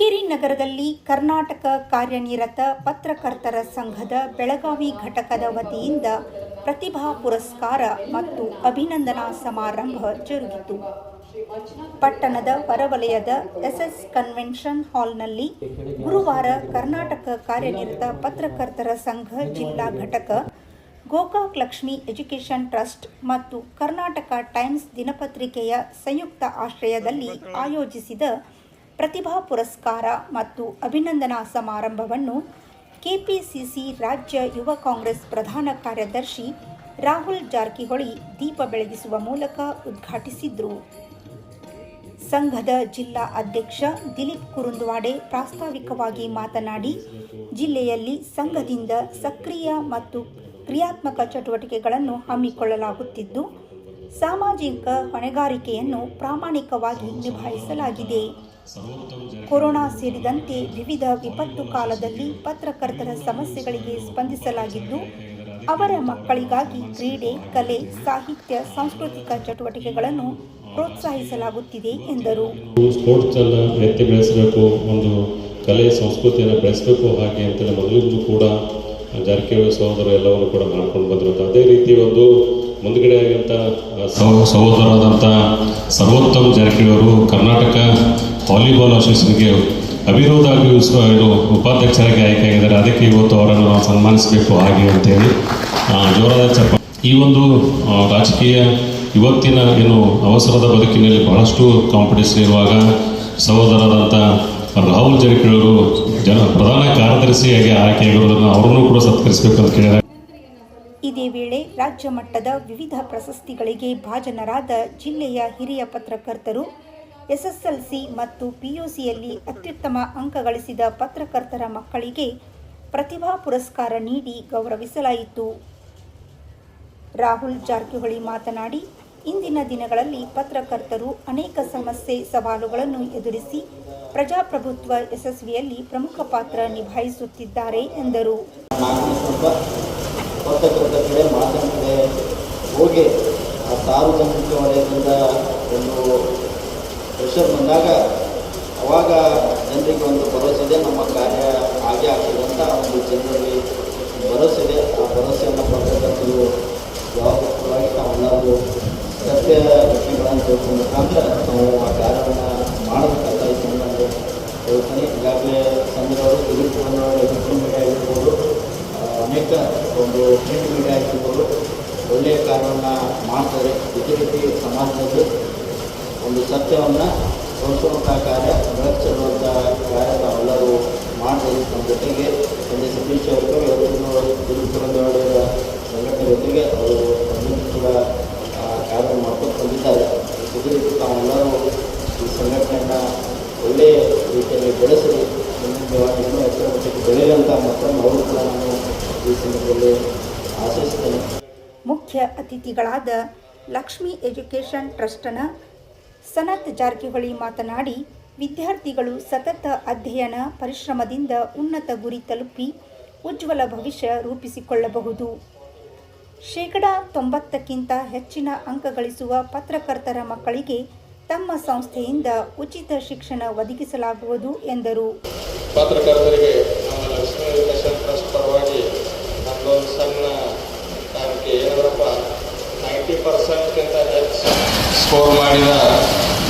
ಹುಕ್ಕೇರಿ ನಗರದಲ್ಲಿ ಕರ್ನಾಟಕ ಕಾರ್ಯನಿರತ ಪತ್ರಕರ್ತರ ಸಂಘದ ಬೆಳಗಾವಿ ಘಟಕದ ವತಿಯಿಂದ ಪ್ರತಿಭಾ ಪುರಸ್ಕಾರ ಮತ್ತು ಅಭಿನಂದನಾ ಸಮಾರಂಭ ಜರುಗಿತು. ಪಟ್ಟಣದ ಹೊರವಲಯದ ಎಸ್ಎಸ್ ಕನ್ವೆನ್ಷನ್ ಹಾಲ್ನಲ್ಲಿ ಗುರುವಾರ ಕರ್ನಾಟಕ ಕಾರ್ಯನಿರತ ಪತ್ರಕರ್ತರ ಸಂಘ ಜಿಲ್ಲಾ ಘಟಕ, ಗೋಕಾಕ್ ಲಕ್ಷ್ಮಿ ಎಜುಕೇಷನ್ ಟ್ರಸ್ಟ್ ಮತ್ತು ಕರ್ನಾಟಕ ಟೈಮ್ಸ್ ದಿನಪತ್ರಿಕೆಯ ಸಂಯುಕ್ತ ಆಶ್ರಯದಲ್ಲಿ ಆಯೋಜಿಸಿದ ಪ್ರತಿಭಾ ಪುರಸ್ಕಾರ ಮತ್ತು ಅಭಿನಂದನಾ ಸಮಾರಂಭವನ್ನು ಕೆಪಿಸಿಸಿ ರಾಜ್ಯ ಯುವ ಕಾಂಗ್ರೆಸ್ ಪ್ರಧಾನ ಕಾರ್ಯದರ್ಶಿ ರಾಹುಲ್ ಜಾರಕಿಹೊಳಿ ದೀಪ ಬೆಳಗಿಸುವ ಮೂಲಕ ಉದ್ಘಾಟಿಸಿದ್ರು. ಸಂಘದ ಜಿಲ್ಲಾ ಅಧ್ಯಕ್ಷ ದಿಲೀಪ್ ಕುರುಂದ್ವಾಡೆ ಪ್ರಾಸ್ತಾವಿಕವಾಗಿ ಮಾತನಾಡಿ, ಜಿಲ್ಲೆಯಲ್ಲಿ ಸಂಘದಿಂದ ಸಕ್ರಿಯ ಮತ್ತು ಕ್ರಿಯಾತ್ಮಕ ಚಟುವಟಿಕೆಗಳನ್ನು ಹಮ್ಮಿಕೊಳ್ಳಲಾಗುತ್ತಿದ್ದು, ಸಾಮಾಜಿಕ ಹೊಣೆಗಾರಿಕೆಯನ್ನು ಪ್ರಾಮಾಣಿಕವಾಗಿ ನಿಭಾಯಿಸಲಾಗಿದೆ. ಕೊರೋನಾ ಸೇರಿದಂತೆ ವಿವಿಧ ವಿಪತ್ತು ಕಾಲದಲ್ಲಿ ಪತ್ರಕರ್ತರ ಸಮಸ್ಯೆಗಳಿಗೆ ಸ್ಪಂದಿಸಲಾಗಿದ್ದು ಅವರ ಮಕ್ಕಳಿಗಾಗಿ ಕ್ರೀಡೆ ಕಲೆ ಸಾಹಿತ್ಯ ಸಾಂಸ್ಕೃತಿಕ ಚಟುವಟಿಕೆಗಳನ್ನು ಪ್ರೋತ್ಸಾಹಿಸಲಾಗುತ್ತಿದೆ ಎಂದರು. ಸ್ಪೋರ್ಟ್ಸನ್ನು ಎತ್ತಿ ಬೆಳೆಸಬೇಕು ಒಂದು ಕಲೆ ಸಂಸ್ಕೃತಿಯನ್ನು ಬೆಳೆಸಬೇಕು ಹಾಗೆ ಅಂತೇಳಿ ಮೊದಲಿಂದಲೂ ಕೂಡ ಜಾರಕಿಹೊಳಿ ಸಹೋದರರು ಎಲ್ಲವನ್ನು ಕೂಡ ಮಾಡ್ಕೊಂಡು ಬಂದರು. ಅದೇ ರೀತಿ ಒಂದು ಮುಂದುಗಡೆ ಆಗಂತ ಸಹೋದರಾದಂಥ ಸರ್ವೋತ್ತಮ್ ಜಾರಕಿಹೊಳಿ ಅವರು ಕರ್ನಾಟಕ ವಾಲಿಬಾಲ್ ಅಸೋಸಿಯೇಷನ್ಗೆ ಅವಿರೋಧವಾಗಿ ಉಸ್- ಇದು ಉಪಾಧ್ಯಕ್ಷರಾಗಿ ಆಯ್ಕೆಯಾಗಿದ್ದಾರೆ. ಅದಕ್ಕೆ ಇವತ್ತು ಅವರನ್ನು ನಾವು ಸನ್ಮಾನಿಸಬೇಕು ಹಾಗೆ ಅಂತೇಳಿ ಹೇಳಿ ಜೋರಾದ ಚಪ್ಪ ಈ ಒಂದು ರಾಜಕೀಯ ಇವತ್ತಿನ ಏನು ಅವಸರದ ಬದುಕಿನಲ್ಲಿ ಬಹಳಷ್ಟು ಕಾಂಪಿಟೇಷನ್ ಇರುವಾಗ ಸಹೋದರರಾದಂಥ ರಾಹುಲ್ ಅವರು ಜನ ಪ್ರಧಾನ ಕಾರ್ಯದರ್ಶಿಯಾಗಿ ಆಯ್ಕೆಯಾಗಿರೋದನ್ನು ಅವರನ್ನು ಕೂಡ ಸತ್ಕರಿಸಬೇಕು ಅಂತ ಕೇಳಿದ್ದಾರೆ ಇದೇ ವೇಳೆ ರಾಜ್ಯ ಮಟ್ಟದ ವಿವಿಧ ಪ್ರಶಸ್ತಿಗಳಿಗೆ ಭಾಜನರಾದ ಜಿಲ್ಲೆಯ ಹಿರಿಯ ಪತ್ರಕರ್ತರು ಎಸ್ಎಸ್ಎಲ್ಸಿ ಮತ್ತು ಪಿಯುಸಿಯಲ್ಲಿ ಅತ್ಯುತ್ತಮ ಅಂಕ ಗಳಿಸಿದ ಪತ್ರಕರ್ತರ ಮಕ್ಕಳಿಗೆ ಪ್ರತಿಭಾ ಪುರಸ್ಕಾರ ನೀಡಿ ಗೌರವಿಸಲಾಯಿತು. ರಾಹುಲ್ ಜಾರಕಿಹೊಳಿ ಮಾತನಾಡಿ, ಇಂದಿನ ದಿನಗಳಲ್ಲಿ ಪತ್ರಕರ್ತರು ಅನೇಕ ಸಮಸ್ಯೆ ಸವಾಲುಗಳನ್ನು ಎದುರಿಸಿ ಪ್ರಜಾಪ್ರಭುತ್ವ ಯಶಸ್ವಿಯಲ್ಲಿ ಪ್ರಮುಖ ಪಾತ್ರ ನಿಭಾಯಿಸುತ್ತಿದ್ದಾರೆ ಎಂದರು. ಸಾರ್ವಜನಿಕ ವಲಯದಿಂದ ಒಂದು ಪ್ರೆಷರ್ ಬಂದಾಗ ಅವಾಗ ಜನರಿಗೆ ಒಂದು ಭರವಸೆ ಇದೆ, ನಮ್ಮ ಕಾರ್ಯ ಹಾಗೆ ಆಗ್ತದೆ ಒಂದು ಜನರಲ್ಲಿ ಭರವಸೆ ಇದೆ. ಆ ಭರವಸೆಯನ್ನು ಪತ್ರಕರ್ತರು ಜವಾಬ್ದಾರಿಯಾಗಿ ತಾವೆಲ್ಲರೂ ಸತ್ಯ ಘಟನೆಗಳನ್ನು ತಿಳ್ಕೊಂಡ ಮುಖಾಂತರ ನಾವು ಆ ಕಾರ್ಯವನ್ನು ಮಾಡಬೇಕಾಗ್ತದೆ ಅಂತ ನಾನು ಹೇಳ್ತೀನಿ ಈಗಾಗಲೇ ಸಂಘದವರು ಕುಮಾರ್ ಎಲೆಕ್ಟ್ರಾನಿಕ್ ಮೀಡಿಯಾ ಆಗಿರ್ಬೋದು ಅನೇಕ ಒಂದು ಪ್ರಿಂಟ್ ಮೀಡಿಯಾ ಆಗಿರ್ಬೋದು, ಒಳ್ಳೆಯ ಕಾರ್ಯವನ್ನು ಮಾಡ್ತಾರೆ. ಇದೇ ರೀತಿ ಸಮಾಜದಲ್ಲಿ ಒಂದು ಸತ್ಯವನ್ನು ತೋರಿಸುವಂಥ ಕಾರ್ಯ ಬೆಳಕಿಸುವಂಥ ಕಾರ್ಯ ನಾವೆಲ್ಲರೂ ಮಾಡಬೇಕು ನಮ್ಮ ಜೊತೆಗೆ ಒಂದು ಸತೀಶ್ ಅವರು ಇವತ್ತು ದಿಲೀಪ್ ಕುಮಾರ್ ಸಂಘಟನೆ ಜೊತೆಗೆ ಅವರು ಕೂಡ ಕಾರ್ಯ ಮಾಡ್ಕೊಂಡು ಬಂದಿದ್ದಾರೆ ಇದೇ ರೀತಿ ತಾವೆಲ್ಲರೂ ಈ ಸಂಘಟನೆಯನ್ನು ಒಳ್ಳೆಯ ರೀತಿಯಲ್ಲಿ ಬೆಳೆಸಿ ಇನ್ನೂ ಹೆಚ್ಚಿನ ಮಟ್ಟಕ್ಕೆ ಬೆಳೆಯುವಂಥ ಮಕ್ಕಳನ್ನು ಅವರು ಕೂಡ ನಾನು ಈ ಸಂದರ್ಭದಲ್ಲಿ ಆಶಿಸ್ತೇನೆ. ಮುಖ್ಯ ಅತಿಥಿಗಳಾದ ಲಕ್ಷ್ಮಿ ಎಜುಕೇಷನ್ ಟ್ರಸ್ಟ್ನ ಸನತ್ ಜಾರಕಿಹೊಳಿ ಮಾತನಾಡಿ, ವಿದ್ಯಾರ್ಥಿಗಳು ಸತತ ಅಧ್ಯಯನ ಪರಿಶ್ರಮದಿಂದ ಉನ್ನತ ಗುರಿ ತಲುಪಿ ಉಜ್ವಲ ಭವಿಷ್ಯ ರೂಪಿಸಿಕೊಳ್ಳಬಹುದು. ಶೇಕಡ ತೊಂಬತ್ತಕ್ಕಿಂತ ಹೆಚ್ಚಿನ ಅಂಕ ಗಳಿಸುವ ಪತ್ರಕರ್ತರ ಮಕ್ಕಳಿಗೆ ತಮ್ಮ ಸಂಸ್ಥೆಯಿಂದ ಉಚಿತ ಶಿಕ್ಷಣ ಒದಗಿಸಲಾಗುವುದು ಎಂದರು. ಪತ್ರಕರ್ತರಿಗೆ ಪರವಾಗಿ ಸಣ್ಣ ಏನಂದ್ರಪ್ಪ ನೈಂಟಿ ಪರ್ಸೆಂಟ್ಗಿಂತ ಹೆಚ್ಚು ಸ್ಕೋರ್ ಮಾಡಿದ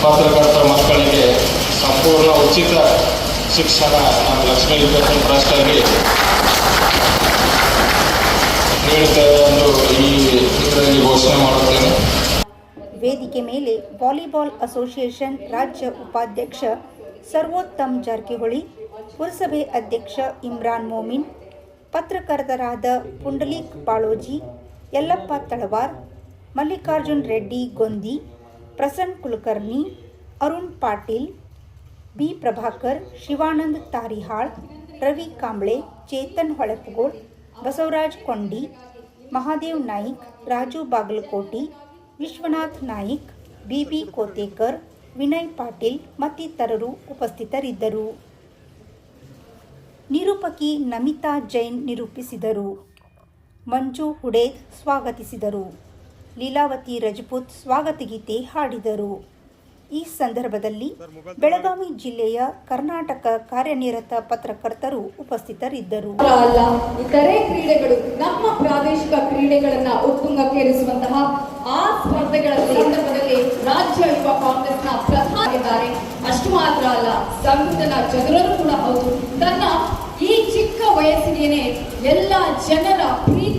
ಪತ್ರಕರ್ತರ ಮಕ್ಕಳಿಗೆ ಸಂಪೂರ್ಣ ಉಚಿತ ಶಿಕ್ಷಣ ನಮ್ಮ ಲಕ್ಷ್ಮೀ ಎಜುಕೇಷನ್ ಟ್ರಸ್ಟಲ್ಲಿ ನೀಡುತ್ತೇವೆ ಎಂದು ಈ ಇದರಲ್ಲಿ ಘೋಷಣೆ ಮಾಡುತ್ತೇನೆ. ವೇದಿಕೆ ಮೇಲೆ ವಾಲಿಬಾಲ್ ಅಸೋಸಿಯೇಷನ್ ರಾಜ್ಯ ಉಪಾಧ್ಯಕ್ಷ ಸರ್ವೋತ್ತಮ್ ಜಾರಕಿಹೊಳಿ, ಪುರಸಭೆ ಅಧ್ಯಕ್ಷ ಇಮ್ರಾನ್ ಮೋಮಿನ್, ಪತ್ರಕರ್ತರಾದ ಪುಂಡಲೀಕ್ ಬಾಳೋಜಿ, ಯಲ್ಲಪ್ಪ ತಳವಾರ್ ಮಲ್ಲಿಕಾರ್ಜುನ್ ರೆಡ್ಡಿ, ಗೊಂದಿ, ಪ್ರಸನ್ನ ಕುಲಕರ್ಣಿ, ಅರುಣ್ ಪಾಟೀಲ್, ಬಿ ಪ್ರಭಾಕರ್, ಶಿವಾನಂದ್ ತಾರಿಹಾಳ್, ರವಿ ಕಾಂಬ್ಳೆ, ಚೇತನ್ ಹೊಳಪಗೋಳ್, ಬಸವರಾಜ್ ಕೊಂಡಿ, ಮಹಾದೇವ್ ನಾಯ್ಕ್, ರಾಜು ಬಾಗಲಕೋಟಿ, ವಿಶ್ವನಾಥ್ ನಾಯ್ಕ್ ಬಿಬಿ ಕೋತೇಕರ್, ವಿನಯ್ ಪಾಟೀಲ್ ಮತ್ತಿತರರು ಉಪಸ್ಥಿತರಿದ್ದರು. ನಿರೂಪಕಿ ನಮಿತಾ ಜೈನ್ ನಿರೂಪಿಸಿದರು. ಮಂಜು ಹುಡೇದ್ ಸ್ವಾಗತಿಸಿದರು. ಲೀಲಾವತಿ ರಜಪೂತ್ ಸ್ವಾಗತ ಗೀತೆ ಹಾಡಿದರು. ಈ ಸಂದರ್ಭದಲ್ಲಿ ಬೆಳಗಾವಿ ಜಿಲ್ಲೆಯ ಕರ್ನಾಟಕ ಕಾರ್ಯನಿರತ ಪತ್ರಕರ್ತರು ಉಪಸ್ಥಿತರಿದ್ದರು. ಅಲ್ಲ, ಇತರೆ ಕ್ರೀಡೆಗಳು, ನಮ್ಮ ಪ್ರಾದೇಶಿಕ ಕ್ರೀಡೆಗಳನ್ನ ಉತ್ತುಂಗಕ್ಕೇರಿಸುವಂತಹ ಆ ಸ್ಪರ್ಧೆಗಳ ಸಂದರ್ಭದಲ್ಲಿ ರಾಜ್ಯ ಯುವ ಕಾಂಗ್ರೆಸ್ನ ಪ್ರಧಾನಿದ್ದಾರೆ ಅಷ್ಟು ಮಾತ್ರ ಅಲ್ಲ, ಸಂಘಟನ ಜನರನ್ನು ಕೂಡ ಹೌದು. ತನ್ನ ಈ ಚಿಕ್ಕ ವಯಸ್ಸಿನೇನೆ ಎಲ್ಲ ಜನರ ಪ್ರೀತಿ